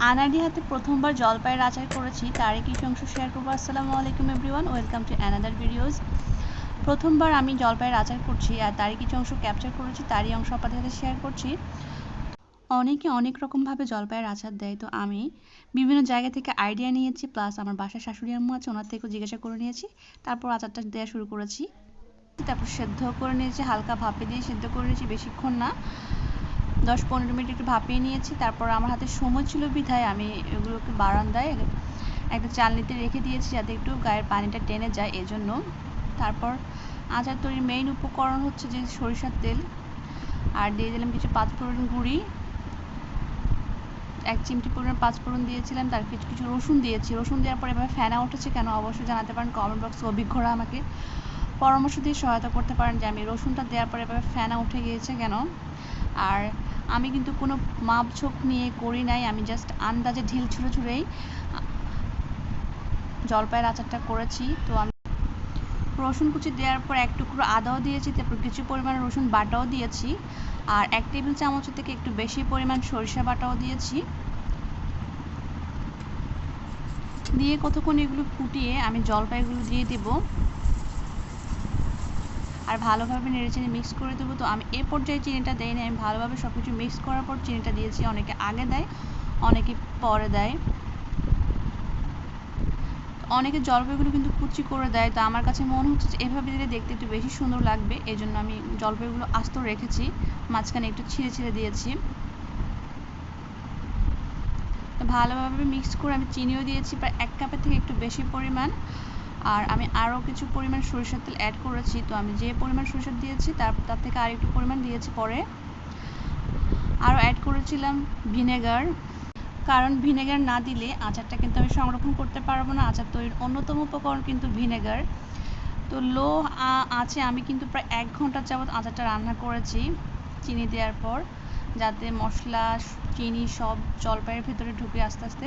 আনাডি হাতে প্রথমবার জলপাইয়ের আচার করেছি, তারই কিছু অংশ শেয়ার করব। আসসালামু আলাইকুম everyone welcome to another videos প্রথমবার আমি জলপাইয়ের আচার করছি আর তারই কিছু অংশ ক্যাপচার করেছি, তারই অংশ আপনাদের সাথে শেয়ার করছি। অনেকে অনেক রকমভাবে জলপাইয়ের আচার দেয়, তো আমি বিভিন্ন জায়গা থেকে আইডিয়া নিয়েছি প্লাস আমার বাসার শাশুড়ি আম্মু আছে, ওনার থেকেও জিজ্ঞাসা করে নিয়েছি, তারপর আচারটা দেওয়া শুরু করেছি। তারপর সেদ্ধ করে নিয়েছি, হালকা ভাপে দিয়ে সেদ্ধ করে নিয়েছি, বেশিক্ষণ না। দশ পনেরো মিনিট একটু ভাপিয়ে নিয়েছি, তারপর আমার হাতে সময় ছিল বিধায় আমি এগুলোকে বারান্দায় একটা চালনিতে রেখে দিয়েছি যাতে একটু গায়ের পানিটা টেনে যায় এজন্য। তারপর আচার তৈরির মেইন উপকরণ হচ্ছে যে সরিষার তেল, আর দিয়ে দিলাম কিছু পাঁচফোড়ন গুঁড়ি, এক চিমটি পরিমাণ পাঁচফোড়ন দিয়েছিলাম, তার কিছু কিছু রসুন দিয়েছি। রসুন দেওয়ার পর এভাবে ফেনা উঠেছে কেন অবশ্যই জানাতে পারেন কমেন্ট বক্সে অভিজ্ঞরা আমাকে পরামর্শ দিয়ে সহায়তা করতে পারেন যে আমি রসুনটা দেওয়ার পরে এভাবে ফেনা উঠে গিয়েছে কেন। আর আমি কিন্তু কোনো মাপ ঝোঁক নিয়ে করি নাই, আমি জাস্ট আন্দাজে ঢিল ছুঁড়ে ছুঁড়েই, জলপাইয়ের আচারটা করেছি। তো আমি রসুন কুচি দেওয়ার পর এক টুকরো আদাও দিয়েছি, তারপর কিছু পরিমাণ রসুন বাটাও দিয়েছি, আর এক টেবিল চামচ থেকে একটু বেশি পরিমাণ সরিষা বাটাও দিয়েছি। দিয়ে কতক্ষণ এগুলো ফুটিয়ে আমি জলপাইগুলো দিয়ে দেবো। আর ভালোভাবে নেড়ে চেড়ে মিক্স করে দেবো। তো আমি এ পর্যায়ে চিনিটা দেয়নি আমি ভালোভাবে সব কিছু মিক্স করার পর চিনিটা দিয়েছি, অনেকে আগে দেয়, অনেকে পরে দেয়। অনেকে জলপাইগুলো কিন্তু কুচি করে দেয়, তো আমার কাছে মনে হচ্ছে যে এভাবে দিলে দেখতে একটু বেশি সুন্দর লাগবে এই জন্য আমি জলপাইগুলো আস্ত রেখেছি, মাঝখানে একটু ছিঁড়ে ছিঁড়ে দিয়েছি। ভালোভাবে মিক্স করে আমি চিনিও দিয়েছি, প্রায় এক কাপের থেকে একটু বেশি পরিমাণ। আর আমি আরও কিছু পরিমাণ সরিষার তেল অ্যাড করেছি। তো আমি যে পরিমাণ সরিষার দিয়েছি, তার তার থেকে আর একটু পরিমাণ দিয়েছি পরে। আরও অ্যাড করেছিলাম ভিনেগার কারণ ভিনেগার না দিলে আচারটা কিন্তু আমি সংরক্ষণ করতে পারব না। আচার তৈরির অন্যতম উপকরণ কিন্তু ভিনেগার তো লো আছে আমি কিন্তু প্রায় এক ঘণ্টা যাবৎ আচারটা রান্না করেছি চিনি দেওয়ার পর, যাতে মশলা, চিনি সব জলপাইয়ের ভেতরে ঢুকে আস্তে আস্তে।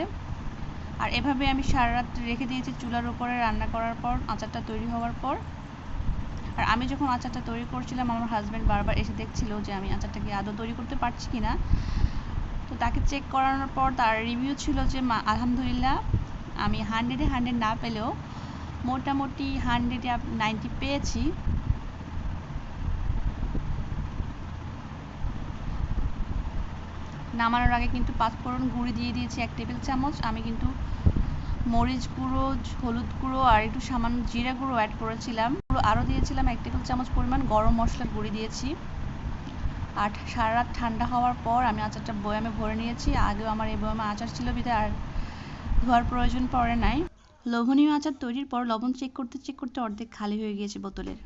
আর এভাবে আমি সারা রাত রেখে দিয়েছি চুলার উপরে রান্না করার পর, আচারটা তৈরি হওয়ার পর। আর আমি যখন আচারটা তৈরি করছিলাম, আমার হাজব্যান্ড বারবার এসে দেখছিল যে আমি আচারটা কি আদৌ তৈরি করতে পারছি কি না তো তাকে চেক করানোর পর তার রিভিউ ছিল যে, মা, আলহামদুলিল্লাহ, আমি হান্ড্রেডে হান্ড্রেড না পেলেও মোটামুটি হান্ড্রেডে নাইনটি পেয়েছি। নামানোর আগে কিন্তু পাঁচফোড়ন গুঁড়ি দিয়ে দিয়েছি, এক টেবিল চামচ। আমি কিন্তু মরিচ গুঁড়ো, হলুদ গুঁড়ো আর একটু সামান্য জিরা গুঁড়ো অ্যাড করেছিলাম। আরও দিয়েছিলাম এক টেবিল চামচ পরিমাণ গরম মশলার গুঁড়ি দিয়েছি। আর সারা রাত ঠান্ডা হওয়ার পর আমি আচারটা বয়ামে ভরে নিয়েছি। আগেও আমার এই বয়ামে আচার ছিল বিধায় আর ধোয়ার প্রয়োজন পড়ে নাই। লোভনীয় আচার তৈরির পর লবণ চেক করতে চেক করতে অর্ধেক খালি হয়ে গিয়েছে বোতলের।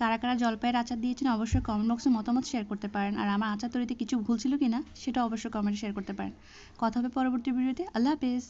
কারা কারা জলপাইয়ের আচার দিয়েছেন অবশ্যই কমেন্ট বক্সে মতামত শেয়ার করতে পারেন। আর আমার আচার তৈরিতে কিছু ভুল ছিল কিনা সেটা অবশ্যই কমেন্টে শেয়ার করতে পারেন। কথা হবে পরবর্তী ভিডিওতে আল্লাহ হাফেজ।